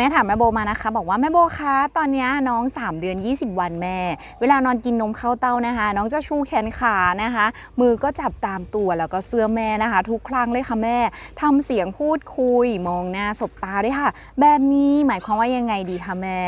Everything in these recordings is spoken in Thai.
แม่ถามแม่โบมานะคะ บอกว่าแม่โบคะตอนนี้น้อง 3 เดือน 20 วันแม่ เวลานอนกินนมเข้าเต้านะคะ น้องจะชูแขนขานะคะ มือก็จับตามตัวแล้วก็เสื้อแม่นะคะ ทุกครั้งเลยค่ะแม่ทำเสียงพูดคุย มองหน้าสบตาด้วยค่ะ แบบนี้หมายความว่ายังไงดีคะแม่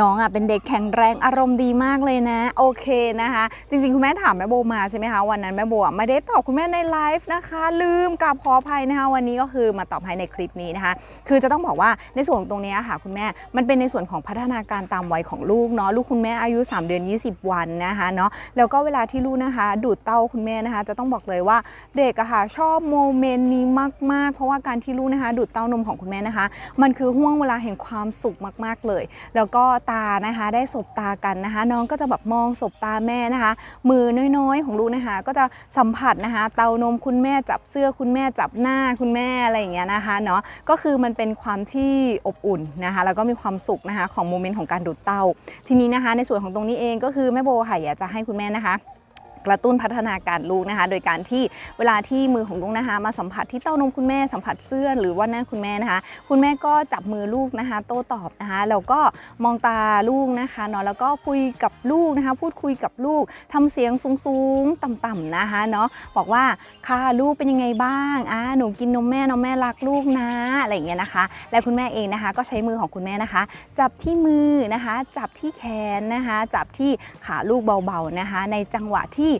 น้องอะเป็นเด็กแข็งแรงอารมณ์ดีมากเลยนะ โอเคนะคะ จริงๆ คุณแม่ถามแม่โบมาใช่ไหมคะวันนั้นแม่โบไม่ได้ตอบคุณแม่ในไลฟ์นะคะ ลืมกับขออภัยนะคะวันนี้ก็คือมาตอบให้ในคลิปนี้นะคะ คือจะต้องบอกว่าในส่วนตรงนี้ยค่ะคุณแม่ มันเป็นในส่วนของพัฒนาการตามวัยของลูกเนาะลูกคุณแม่อายุ 3 เดือน 20 วันนะคะเนาะแล้วก็เวลาที่ลูกนะคะ ดูดเต้าคุณแม่นะคะ จะต้องบอกเลยว่าเด็กอะค่ะชอบโมเมนต์นี้มาก ๆ เพราะว่าการที่ลูกนะคะ ดูดเต้านมของคุณแม่นะคะ มันคือห่วงเวลาแห่งความสุขมาก ๆ เลย แล้วก็ตานะคะได้สบตากันนะคะ น้องก็จะแบบมองสบตาแม่นะคะ มือน้อยๆ ของลูกนะคะ ก็จะสัมผัสนะคะ เต้านมคุณแม่จับเสื้อคุณแม่จับหน้าคุณแม่อะไรอย่างเงี้ยนะคะเนาะก็คือมันเป็นความที่อบอุ่นนะคะ แล้วก็มีความสุขนะคะของโมเมนต์ของการดูดเต้า ทีนี้นะคะ ในส่วนของตรงนี้เองก็คือแม่โบค่ะอยากจะให้คุณแม่นะคะ กระตุ้นพัฒนาการลูกนะคะ โดยการที่เวลาที่มือของลูกนะคะ มาสัมผัสที่เต้านมคุณแม่สัมผัสเสื้อหรือว่าหน้าคุณแม่นะคะ คุณแม่ก็จับมือลูกนะคะ โต้ตอบนะคะแล้วก็มองตาลูกนะคะเนาะแล้วก็คุยกับลูกนะคะ พูดคุยกับลูกทำเสียงสูงๆต่ำๆนะคะเนาะบอกว่าค่ะลูกเป็นยังไงบ้างอ่าหนูกินนมแม่เนาะแม่รักลูกนะอะไรอย่างเงี้ยนะคะ และคุณแม่เองนะคะ ก็ใช้มือของคุณแม่นะคะ จับที่มือนะคะ จับที่แขนนะคะ จับที่ขาลูกเบาๆนะคะ ในจังหวะที่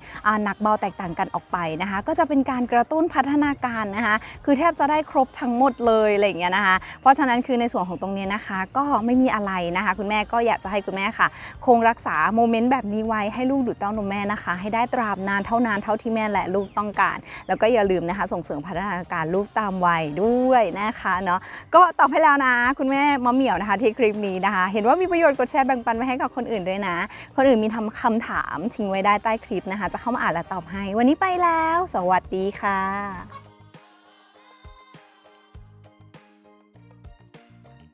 หนักเบาแตกต่างกันออกไปนะคะ ก็จะเป็นการกระตุ้นพัฒนาการนะคะ คือแทบจะได้ครบทั้งหมดเลยอะไรอย่างเงี้ยนะคะ เพราะฉะนั้นคือในส่วนของตรงนี้นะคะ ก็ไม่มีอะไรนะคะ คุณแม่ก็อยากจะให้คุณแม่ค่ะ คงรักษาโมเมนต์แบบนี้ไว้ให้ลูกดูดเต้านมแม่นะคะ ให้ได้ตราบนานเท่านานเท่าที่แม่และลูกต้องการ แล้วก็อย่าลืมนะคะ ส่งเสริมพัฒนาการลูกตามวัยด้วยนะคะเนาะก็ตอบให้แล้วนะ คุณแม่มะเหมี่ยวนะคะที่คลิปนี้นะคะ เห็นว่ามีประโยชน์กดแชร์แบ่งปันไปให้กับคนอื่นด้วยนะ คนอื่นมีทำคำถามทิ้งไว้ได้ใต้คลิปนะคะจะเข้ามาอ่านและตอบให้ วันนี้ไปแล้ว สวัสดีค่ะ